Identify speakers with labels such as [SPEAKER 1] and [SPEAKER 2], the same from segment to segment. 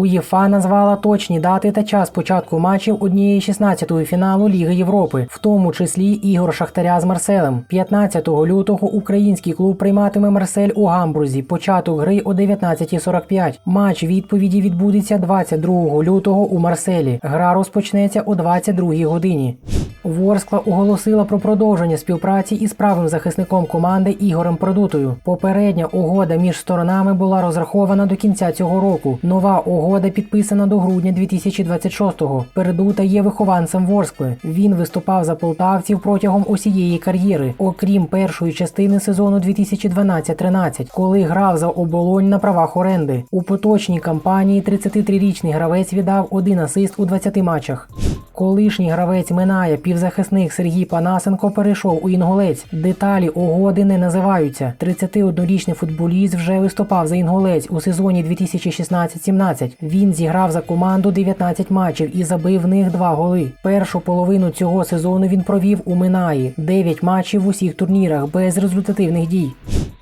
[SPEAKER 1] УЄФА назвала точні дати та час початку матчів однієї 16-ї фіналу Ліги Європи, в тому числі ігор Шахтаря з Марселем. 15 лютого український клуб прийматиме Марсель у Гамбурзі. Початок гри о 19.45. Матч відповіді відбудеться 22 лютого у Марселі. Гра розпочнеться о 22 годині. Ворскла оголосила про продовження співпраці із правим захисником команди Ігорем Продутою. Попередня угода між сторонами була розрахована до кінця цього року. Нова угода підписана до грудня 2026-го. Передута є вихованцем Ворскли. Він виступав за полтавців протягом усієї кар'єри, окрім першої частини сезону 2012-13, коли грав за оболонь на правах оренди. У поточній кампанії 33-річний гравець віддав один асист у 20 матчах. Колишній гравець Минає півзахисник Сергій Панасенко перейшов у інгулець. Деталі угоди не називаються. 31-річний футболіст вже виступав за інгулець у сезоні 2016-17. Він зіграв за команду 19 матчів і забив в них два голи. Першу половину цього сезону він провів у Минаї 9 матчів в усіх турнірах без результативних дій.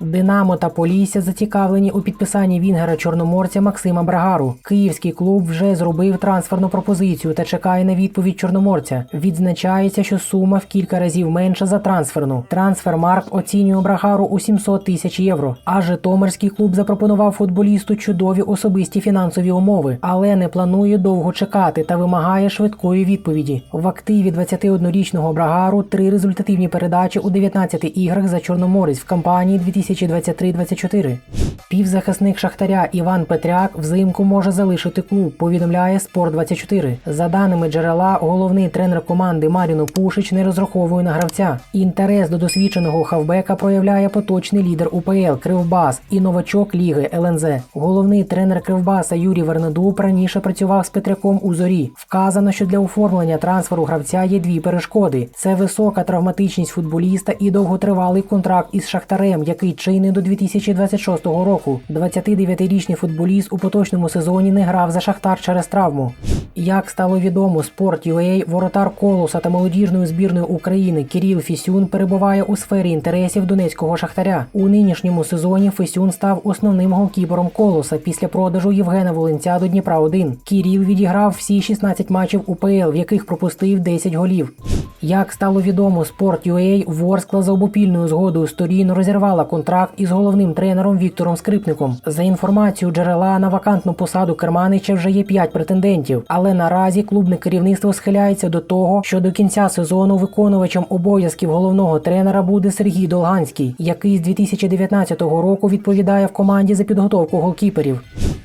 [SPEAKER 1] Динамо та Полісся зацікавлені у підписанні Вінгера Чорноморця Максима Брагару. Київський клуб вже зробив трансферну пропозицію та чекає на відповідь Чорноморця. Відзначається, що сума в кілька разів менша за трансферну. Трансфермарк оцінює Брагару у 700 тисяч євро. А Житомирський клуб запропонував футболісту чудові особисті фінансові умови, але не планує довго чекати та вимагає швидкої відповіді. В активі 21-річного Брагару три результативні передачі у 19 іграх за Чорноморець в кампанії 2023-24. Півзахисник Шахтаря Іван Петряк взимку може залишити клуб, повідомляє Спорт 24 За даними джерела, головний тренер команди Маріно Пушич не розраховує на гравця. Інтерес до досвідченого хавбека проявляє поточний лідер УПЛ Кривбас і новачок ліги ЛНЗ. Головний тренер Кривбаса Юрій Вернедуб раніше працював з Петряком у зорі. Вказано, що для оформлення трансферу гравця є дві перешкоди: це висока травматичність футболіста і довготривалий контракт із Шахтарем, який чинний до 2026 року. 29-річний футболіст у поточному сезоні не грав за Шахтар через травму. Як стало відомо, Sport.ua, воротар Колоса та молодіжної збірної України Кіріл Фісюн перебуває у сфері інтересів донецького шахтаря. У нинішньому сезоні Фісюн став основним голкіпером Колоса після продажу Євгена Волинця до Дніпра 1 Кіріл відіграв всі 16 матчів УПЛ, в яких пропустив 10 голів. Як стало відомо, Sport.ua, Ворскла за обопільною згодою сторін розірвала контракт із головним тренером Віктором Скрипником. За інформацією джерела на вакантну посаду Керманича вже є 5 претендентів, але наразі клубне керівництво схиляється до того, що до кінця сезону виконувачем обов'язків головного тренера буде Сергій Долганський, який з 2019 року відповідає в команді за підготовку голкіперів.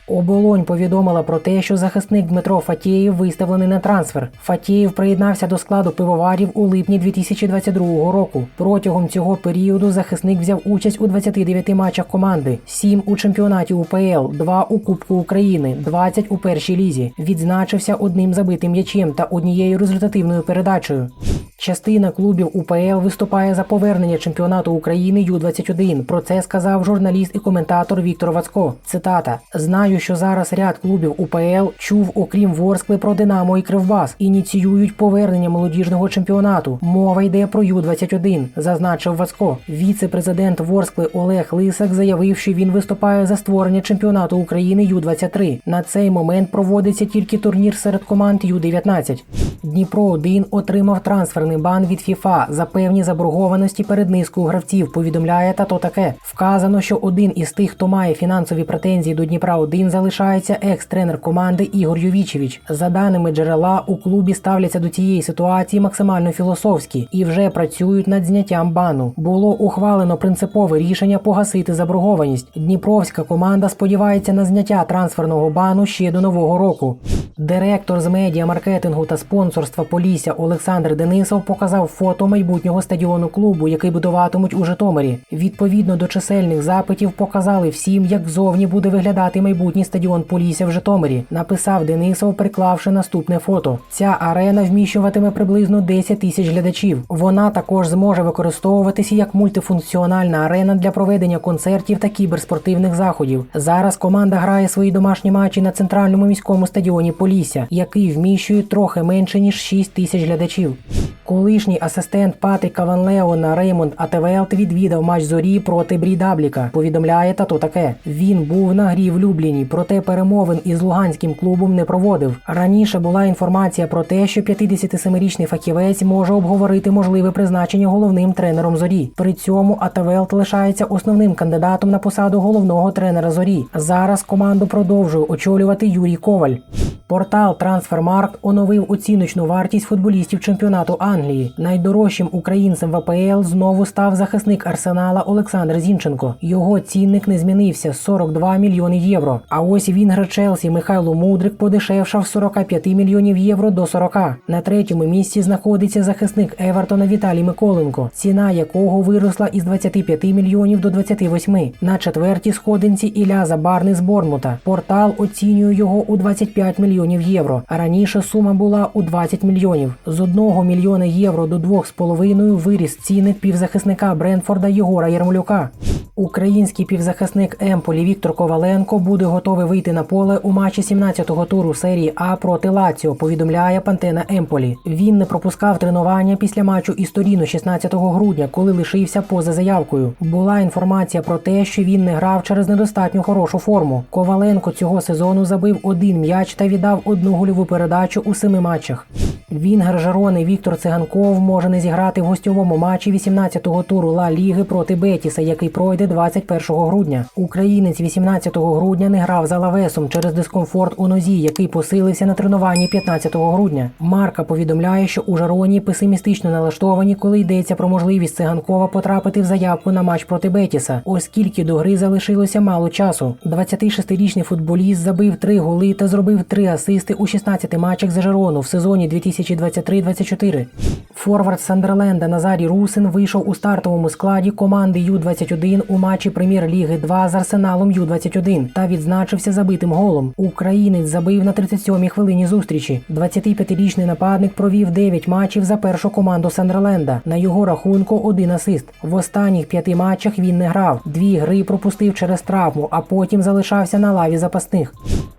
[SPEAKER 1] Оболонь повідомила про те, що захисник Дмитро Фатєєв виставлений на трансфер. Фатєєв приєднався до складу пивоварів у липні 2022 року. Протягом цього періоду захисник взяв участь у 29 матчах команди: 7 у чемпіонаті УПЛ, 2 у Кубку України, 20 у першій лізі. Відзначився одним забитим м'ячем та однією результативною передачею. Частина клубів УПЛ виступає за повернення чемпіонату України Ю-21. Про це сказав журналіст і коментатор Віктор Вацко. Цитата: Знаю, що зараз ряд клубів УПЛ чув, окрім Ворскли, про Динамо і Кривбас. Ініціюють повернення молодіжного чемпіонату. Мова йде про Ю-21, зазначив Вацко. Віце-президент Ворскли Олег Лисак заявив, що він виступає за створення чемпіонату України Ю-23. На цей момент проводиться тільки турнір серед команд Ю-19. Дніпро 1 отримав трансферний бан від ФІФА за певні заборгованості перед низкою гравців. Повідомляє тато таке. Вказано, що один із тих, хто має фінансові претензії до Дніпра 1 залишається екс-тренер команди Ігор Ювічевич. За даними джерела, у клубі ставляться до цієї ситуації максимально філософськи і вже працюють над зняттям бану. Було ухвалено принципове рішення погасити заборгованість. Дніпровська команда сподівається на зняття трансферного бану ще до нового року. Директор з медіа маркетингу та спонсорства Полісся Олександр Денисов показав фото майбутнього стадіону клубу, який будуватимуть у Житомирі. Відповідно до чисельних запитів, показали всім, як зовні буде виглядати майбутній стадіон Полісся в Житомирі. Написав Денисов, приклавши наступне фото. Ця арена вміщуватиме приблизно 10 тисяч глядачів. Вона також зможе використовуватися як мультифункціональна арена для проведення концертів та кіберспортивних заходів. Зараз команда грає свої домашні матчі на центральному міському стадіоні Полісся, який вміщує трохи менше ніж 6 тисяч глядачів. Колишній асистент Патріка Ван Леона Реймонд Атевелт відвідав матч зорі проти Брідабліка. Повідомляє та то таке. Він був на грі в Любліні, проте перемовин із луганським клубом не проводив. Раніше була інформація про те, що 57-річний фахівець може обговорити можливе призначення головним тренером зорі. При цьому Атевелт лишається основним кандидатом на посаду головного тренера зорі. Зараз команду продовжує очолювати Юрій Коваль. Портал Transfermarkt оновив оціночну вартість футболістів чемпіонату Англії. Найдорожчим українцем в АПЛ знову став захисник Арсенала Олександр Зінченко. Його цінник не змінився 42 мільйони євро. А ось Вінгер Челсі Михайло Мудрик подешевшав з 45 мільйонів євро до 40. На третьому місці знаходиться захисник Евертона Віталій Миколенко, ціна якого виросла із 25 мільйонів до 28. На четвертій сходинці Ілля Забарний з Борнмута. Портал оцінює його у 25 мільйонів євро. Раніше сума була у 20 мільйонів. З 1 мільйона євро до 2,5 виріс цінник півзахисника Бренфорда Єгора Ярмолюка. Український півзахисник Емполі Віктор Коваленко буде готовий вийти на поле у матчі 17-го туру серії А проти Лаціо. Повідомляє Пантена Емполі. Він не пропускав тренування після матчу із Торіно 16 грудня, коли лишився поза заявкою. Була інформація про те, що він не грав через недостатньо хорошу форму. Коваленко цього сезону забив один м'яч та віддав одну гольову передачу у семи матчах. Вінгер Жарони Віктор Циганков може не зіграти в гостьовому матчі 18-го туру Ла Ліги проти Бетіса, який пройде 21 грудня. Українець 18 грудня не грав за лавесом через дискомфорт у нозі, який посилився на тренуванні 15 грудня. Марка повідомляє, що у Жароні песимістично налаштовані, коли йдеться про можливість Циганкова потрапити в заявку на матч проти Бетіса, оскільки до гри залишилося мало часу. 26-річний футболіст забив три голи та зробив три асисти у 16 матчах за Жарону в сезоні 2023-24. Форвард Сандерленда Назарій Русин вийшов у стартовому складі команди Ю-21 у матчі Прем'єр-ліги 2 з Арсеналом Ю-21 та відзначився забитим голом. Українець забив на 37-й хвилині зустрічі. 25-річний нападник провів 9 матчів за першу команду Сандерленда. На його рахунку один асист. В останніх п'яти матчах він не грав. Дві гри пропустив через травму, а потім залишався на лаві запасних.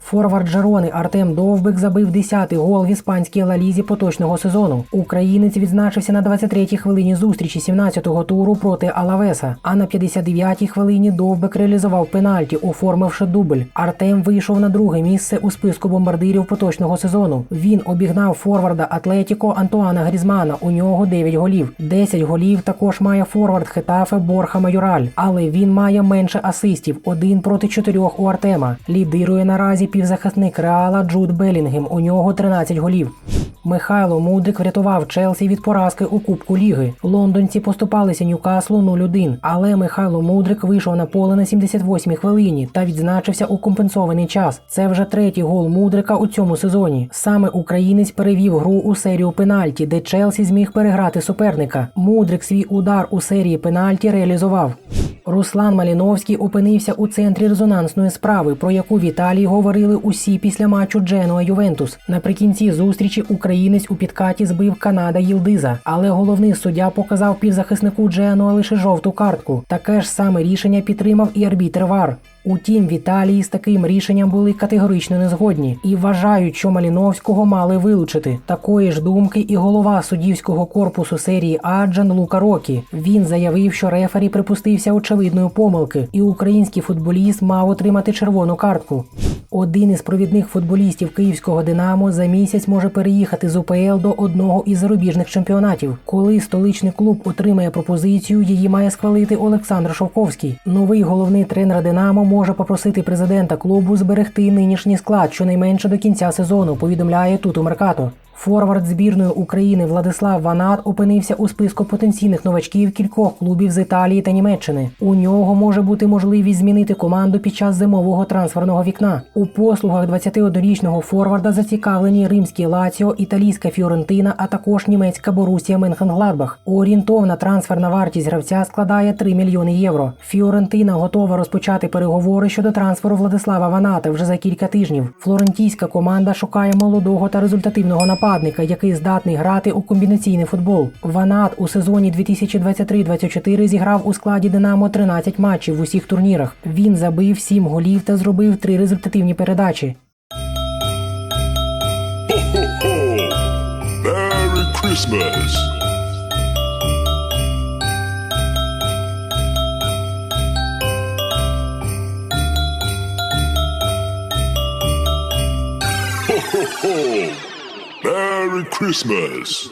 [SPEAKER 1] Форвард Жерони Артем Довбик забив 10-й гол в іспанській лалізі поточного сезону. Українець відзначився на 23-й хвилині зустрічі 17-го туру проти Алавеса. А на 59-й хвилині Довбик реалізував пенальті, оформивши дубль. Артем вийшов на друге місце у списку бомбардирів поточного сезону. Він обігнав форварда Атлетіко Антуана Грізмана. У нього 9 голів. 10 голів також має форвард Хетафе Борха Майораль, але він має менше асистів один проти чотирьох у Артема. Лідирує наразі півзахисник Реала Джуд Белінгем. У нього 13 голів. Михайло Мудрик врятував Челсі від поразки у Кубку Ліги. Лондонці поступалися Ньюкаслу 0-1, але Михайло Мудрик вийшов на поле на 78-й хвилині та відзначився у компенсований час. Це вже третій гол Мудрика у цьому сезоні. Саме українець перевів гру у серію пенальті, де Челсі зміг переграти суперника. Мудрик свій удар у серії пенальті реалізував. Руслан Маліновський опинився у центрі резонансної справи, про яку в Італії говорили усі після матчу Дженуа Ювентус. Наприкінці зустрічі українець у підкаті збив Канада Єлдиза, але головний суддя показав півзахиснику Дженуа лише жовту картку. Таке ж саме рішення підтримав і арбітр ВАР. Утім, в Італії з таким рішенням були категорично незгодні і вважають, що Маліновського мали вилучити. Такої ж думки і голова суддівського корпусу серії А Джан Лука Рокі. Він заявив, що рефері припустився очевидної помилки, і український футболіст мав отримати червону картку. Один із провідних футболістів київського Динамо за місяць може переїхати з УПЛ до одного із зарубіжних чемпіонатів. Коли столичний клуб отримає пропозицію, її має схвалити Олександр Шовковський. Новий головний тренер Динамо може попросити президента клубу зберегти нинішній склад щонайменше до кінця сезону. Повідомляє Туту Меркато. Форвард збірної України Владислав Ванат опинився у списку потенційних новачків кількох клубів з Італії та Німеччини. У нього може бути можливість змінити команду під час зимового трансферного вікна. У послугах 21-річного форварда зацікавлені римські Лаціо, італійська Фіорентина, а також німецька Борусія Менхенгладбах. Орієнтовна трансферна вартість гравця складає 3 мільйони євро. Фіорентина готова розпочати переговори щодо трансферу Владислава Ваната вже за кілька тижнів. Флорентійська команда шукає молодого та результативного нападника, який здатний грати у комбінаційний футбол. Ванат у сезоні 2023-24 зіграв у складі Динамо 13 матчів в усіх турнірах. Він забив 7 голів та зробив 3 результативні передачі.
[SPEAKER 2] Merry Christmas. Merry Christmas.